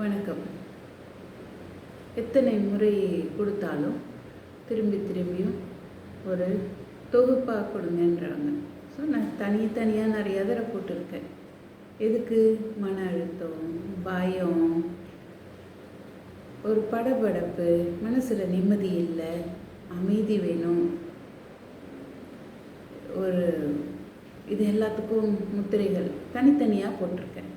வணக்கம். எத்தனை முறை கொடுத்தாலும் திரும்பி திரும்பியும் ஒரு தொகுப்பாக கொடுங்கன்றாங்க. ஸோ நான் தனித்தனியாக நிறைய தடவை போட்டிருக்கேன். எதுக்கு? மன அழுத்தம் பயம் ஒரு படபடப்பு மனசில் நிம்மதி இல்லை அமைதி வேணும். ஒரு இது எல்லாத்துக்கும் முத்திரைகள் தனித்தனியாக போட்டிருக்கேன்.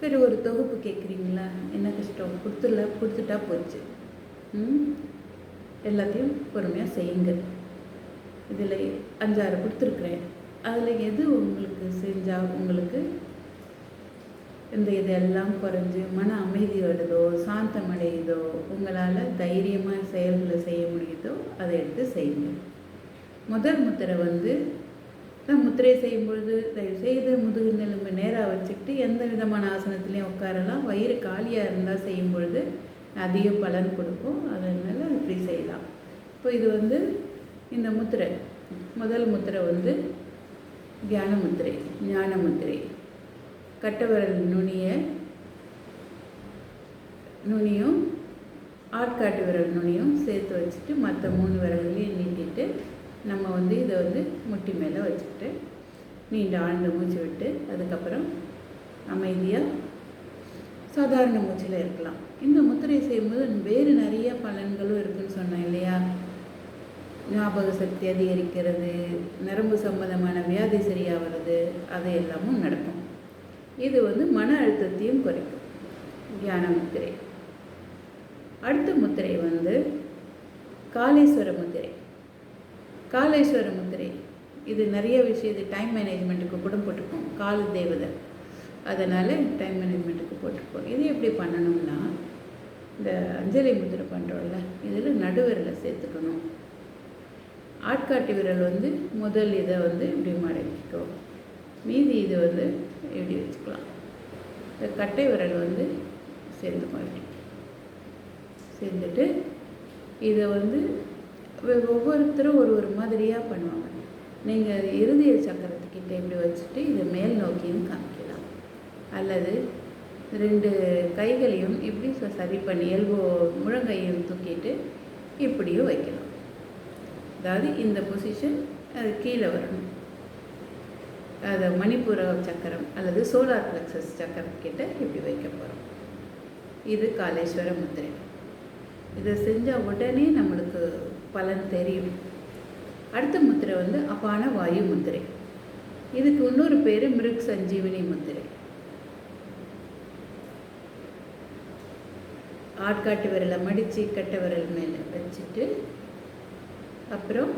சரி ஒரு தொகுப்பு கேட்குறீங்களா என்ன கஷ்டம்? கொடுத்துடல கொடுத்துட்டா போச்சு. எல்லாத்தையும் பொறுமையாக செய்யுங்க. இதில் அஞ்சாறு கொடுத்துருக்குறேன். அதில் எது உங்களுக்கு செஞ்சால் உங்களுக்கு இந்த இதெல்லாம் குறைஞ்சி மன அமைதி வருதோ சாந்தம் அடையுதோ உங்களால் தைரியமாக செயல்களை செய்ய முடியுதோ அதை எடுத்து செய்யுங்க. முதல் முத்திரை வந்து முத்திரை செய்யும் பொழுது தயவு செய்து முதுகு நெலும்பு நேராக வச்சுக்கிட்டு எந்த விதமான ஆசனத்துலேயும் உட்காரலாம். வயிறு காலியாக இருந்தால் செய்யும் பொழுது அதிக பலன் கொடுக்கும். அதனால் இப்படி செய்யலாம். இப்போ இது வந்து இந்த முத்திரை முதல் முத்திரை வந்து தியான முத்திரை ஞான முத்திரை. கட்டவிரல் நுனிய நுனியும் ஆட்காட்டு விரல் நுனியும் சேர்த்து வச்சுட்டு மற்ற மூணு விரல்களையும் நீட்டிட்டு நம்ம வந்து இதை வந்து முட்டி மேலே வச்சுக்கிட்டு நீண்ட ஆழ்ந்த மூச்சு விட்டு அதுக்கப்புறம் அமைதியாக சாதாரண மூச்சில் இருக்கலாம். இந்த முத்திரை செய்யும்போது வேறு நிறைய பலன்களும் இருக்குதுன்னு சொன்னேன் இல்லையா? ஞாபக சக்தி அதிகரிக்கிறது நரம்பு சம்பந்தமான வியாதி சரியாகிறது அது எல்லாமும் நடக்கும். இது வந்து மன அழுத்தத்தையும் குறைக்கும். தியான முத்திரை. அடுத்த முத்திரை வந்து காளீஸ்வர முத்திரை. காலேஸ்வர முத்திரை இது நிறைய விஷயம் இது டைம் மேனேஜ்மெண்ட்டுக்கு கூட போட்டிருக்கோம் கால தேவதை. அதனால் டைம் மேனேஜ்மெண்ட்டுக்கு போட்டிருக்கோம் இது எப்படி பண்ணணும்னா இந்த அஞ்சலி முத்திரை பண்ணுறோம்ல இதில் நடுவிரலை சேர்த்துக்கணும். ஆட்காட்டி விரல் வந்து முதல் இதை வந்து இப்படி மடக்கிக்கோ. மீதி இது வந்து இப்படி வச்சுக்கலாம். இந்த கட்டை விரல் வந்து சேர்ந்து இப்படி. சேர்ந்துட்டு இதை வந்து ஒவ்வொருத்தரும் ஒரு ஒரு மாதிரியாக பண்ணுவாங்க. நீங்கள் இறுதிய சக்கரத்துக்கிட்ட இப்படி வச்சுட்டு இதை மேல் நோக்கியும் காமிக்கலாம். அல்லது ரெண்டு கைகளையும் இப்படி ச- சரி பண்ணி எல்போ முழங்கையும் தூக்கிட்டு இப்படியும் வைக்கலாம். அதாவது இந்த பொசிஷன் அது கீழே வரணும். அதை மணிப்புர சக்கரம் அல்லது சோலார் பிளக்ஸஸ் சக்கரத்துக்கிட்ட இப்படி வைக்க போகிறோம் இது காலேஸ்வர முத்திரை. இதை செஞ்சால் உடனே நம்மளுக்கு பலன் தெரியும். அடுத்த முத்திரை வந்து அபான வாயு முத்திரை. இதுக்கு இன்னொரு பேர் மிருக் சஞ்சீவினி முத்திரை. ஆட்காட்டு விரலை மடித்து கட்டை விரல் மேலே வச்சுட்டு அப்புறம்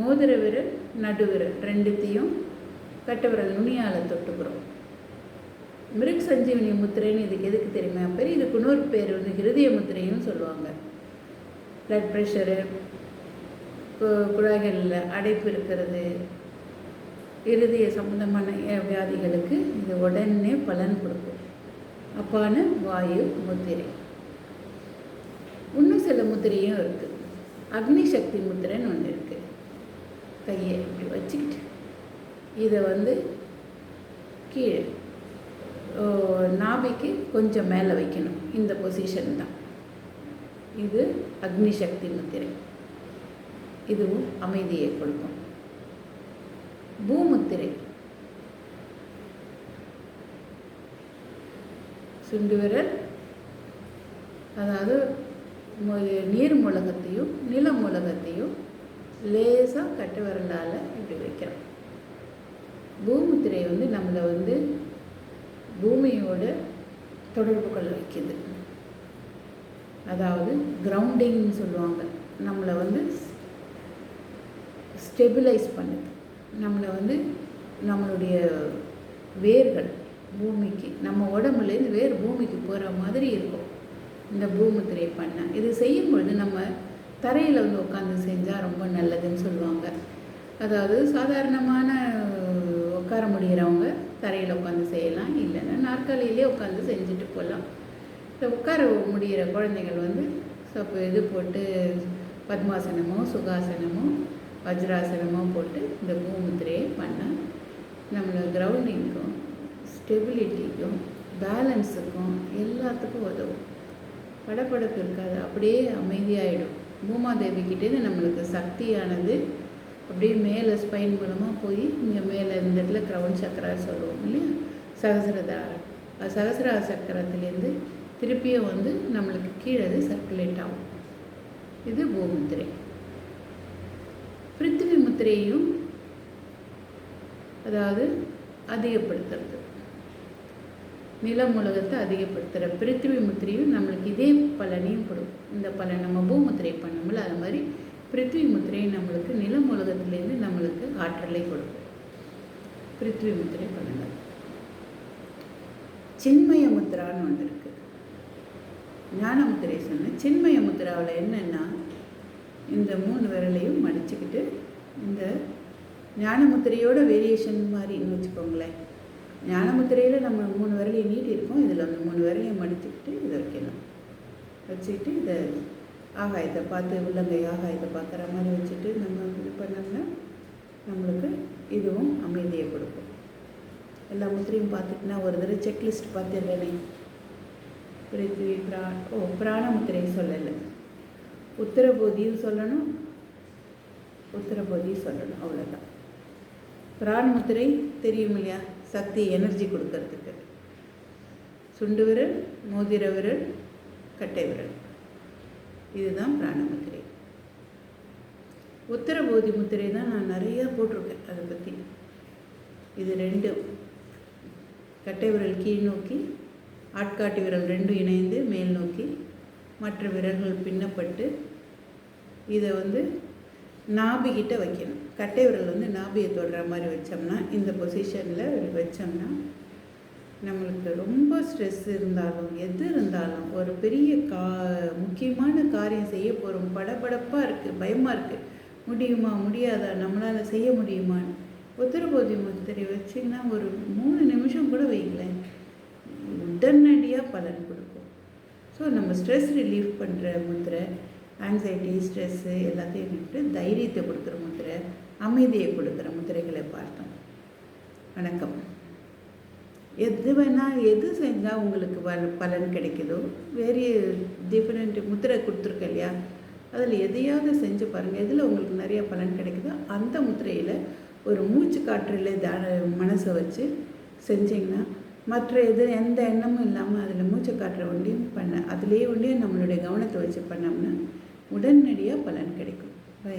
மோதிர விரல் நடு விரல் ரெண்டுத்தையும் கட்டை விரல் நுனியால் தொட்டுக்கிறோம். மிருக் சஞ்சீவினி முத்திரைன்னு இதுக்கு எதுக்கு தெரியுமா? பேர் இதுக்கு இன்னொரு பேர் வந்து ஹிருதய முத்திரையும் சொல்லுவாங்க. ப்ளட் ப்ரெஷரு குழாய்களில் அடைப்பு இருக்கிறது. இருதய சம்பந்தமான வியாதிகளுக்கு இது உடனே பலன் கொடுக்கும். அப்பான வாயு முத்திரை. இன்னும் சில முத்திரையும் இருக்குது அக்னி சக்தி முத்திரைன்னு ஒன்று இருக்குது கையை இப்படி வச்சுக்கிட்டு இதை வந்து கீழே நாபிக்கு கொஞ்சம் மேலே வைக்கணும். இந்த பொசிஷன் தான். இது அக்னி சக்தி முத்திரை இதுவும் அமைதியை கொடுக்கும். பூமுத்திரை. சுண்டு விரல் அதாவது நீர் மூலகத்தையும் நில மூலகத்தையும் லேசாக கட்டு விரலால் இப்படி வைக்கிறோம். பூமுத்திரை வந்து நம்மளை வந்து பூமியோட தொடர்பு கொள்ள வைக்கிது. அதாவது கிரவுண்டிங்னு சொல்லுவாங்க. நம்மளை வந்து ஸ்டெபிலைஸ் பண்ணுது. நம்மளை வந்து நம்மளுடைய வேர்கள் பூமிக்கு நம்ம உடம்புலேருந்து வேர் பூமிக்கு போகிற மாதிரி இருக்கும். இந்த பூமுத்திரை பண்ண. இது செய்யும் பொழுது நம்ம தரையில் வந்து உட்காந்து செஞ்சால் ரொம்ப நல்லதுன்னு சொல்லுவாங்க. அதாவது சாதாரணமான உட்கார முடிகிறவங்க தரையில் உட்காந்து செய்யலாம். இல்லைன்னா நாற்காலியிலே உட்காந்து செஞ்சுட்டு போகலாம். இந்த உட்கார முடிகிற குழந்தைகள் வந்து சப்பு இது போட்டு பத்மாசனமோ சுகாசனமோ வஜ்ராசனமோ போட்டு இந்த பூமுத்திரையை பண்ணால் நம்மளை கிரவுண்டிங்க்கும் ஸ்டெபிலிட்டிக்கும் பேலன்ஸுக்கும் எல்லாத்துக்கும் உதவும். படப்படப்பு இருக்காது அப்படியே அமைதியாகிடும் பூமாதேவி கிட்டேருந்து நம்மளுக்கு சக்தியானது அப்படியே மேலே ஸ்பைன் மூலமாக போய் இங்கே மேலே இந்த இடத்துல க்ரௌன் சக்கரா சொல்லுவோம் இல்லையா? சகசிரதாரம் சகசிர சக்கரத்துலேருந்து திருப்பியும் வந்து நம்மளுக்கு கீழே அது சர்க்குலேட் ஆகும். இது பூமுத்திரை. பிருத்திவி முத்திரையும் அதாவது அதிகப்படுத்துறது. நிலம் உலகத்தை அதிகப்படுத்துகிற பிருத்திவி முத்திரையும் நம்மளுக்கு இதே பலனையும் கொடுக்கும் இந்த பலன் நம்ம பூமுத்திரை பண்ணோம்ல அது மாதிரி பிருத்திவி முத்திரையும் நம்மளுக்கு நிலம் உலகத்துலேருந்து நம்மளுக்கு ஆற்றலை கொடுக்கும். பிருத்திவி முத்திரை பண்ணுங்கள் சின்மய முத்திரான்னு ஒன்று இருக்குது ஞான முத்திரை சொன்னேன் சின்மய முத்திராவில் என்னென்னா இந்த மூணு விரலையும் மடிச்சுக்கிட்டு இந்த ஞானமுத்திரையோட வேரியேஷன் மாதிரின்னு வச்சுக்கோங்களேன். ஞானமுத்திரையில் நம்ம மூணு விரலையும் நீட்டி இருக்கோம். இதில் அந்த மூணு விரலையும் மடிச்சுக்கிட்டு இதை வைக்கணும். வச்சுக்கிட்டு இதை ஆகாயத்தை பார்த்து உள்ளங்கை ஆகாயத்தை பார்க்குற மாதிரி வச்சுட்டு நம்ம இது பண்ணோம்னா நம்மளுக்கு இதுவும் அமைதியை கொடுக்கும். எல்லா முத்திரையும் பார்த்துட்டுனா ஒரு தடவை செக்லிஸ்ட் பார்த்துடுறேனே பிருத்திவி பிரா ஓ பிராணமுத்திரை சொல்லலை. உத்தரபோதியும் சொல்லணும். உத்தரபோதியும் சொல்லணும் அவ்வளோதான் பிராணமுத்திரை தெரியும் இல்லையா? சக்தி எனர்ஜி கொடுக்கறதுக்கு. சுண்டு விரல் மோதிர விரல் கட்டை விரல். இதுதான் பிராணமுத்திரை. உத்தரபோதி முத்திரை தான் நான் நிறையா போட்டிருக்கேன் அதை பற்றி இது ரெண்டு கட்டை விரல் கீழ் நோக்கி ஆட்காட்டி விரல் ரெண்டும் இணைந்து மேல் நோக்கி மற்ற விரல்கள் பின்னப்பட்டு இதை வந்து நாபிகிட்ட வைக்கணும். கட்டை விரல் வந்து நாபியை தொடுற மாதிரி வச்சோம்னா இந்த பொசிஷனில் வச்சோம்னா நம்மளுக்கு ரொம்ப ஸ்ட்ரெஸ் இருந்தாலும் எது இருந்தாலும் ஒரு பெரிய கா முக்கியமான காரியம் செய்ய போகிறோம் படபடப்பாக இருக்குது பயமாக இருக்குது முடியுமா முடியாதா? நம்மளால் செய்ய முடியுமான்னு. உத்தரபோதி முத்திரை வச்சிங்கன்னா ஒரு மூணு நிமிஷம் கூட வைங்களேன். உடனடியாக பலன் கொடுக்கும். ஸோ நம்ம ஸ்ட்ரெஸ் ரிலீஃப் பண்ணுற முத்திரை ஆங்ஸைட்டி ஸ்ட்ரெஸ்ஸு எல்லாத்தையும் விட்டு தைரியத்தை கொடுக்குற முத்திரை அமைதியை கொடுக்குற முத்திரைகளை பார்த்தோம். வணக்கம். எது வேணால் எது செஞ்சால் உங்களுக்கு வ பலன் கிடைக்குதோ வேறு டிஃப்ரெண்ட் முத்திரை கொடுத்துருக்க இல்லையா? அதில் எதையாவது செஞ்சு பாருங்கள் எதில் உங்களுக்கு நிறைய பலன் கிடைக்குதோ அந்த முத்திரையில் ஒரு மூச்சு காற்றில் தான மனசை வச்சு செஞ்சிங்கன்னா மற்ற எது எந்த எண்ணமும் இல்லாமல் அதில் மூச்சு காட்டுற ஒண்டியும் பண்ண அதுலேயே ஒன்றையும் நம்மளுடைய கவனத்தை வச்சு பண்ணோம்னா உடனடியாக பலன் கிடைக்கும். பை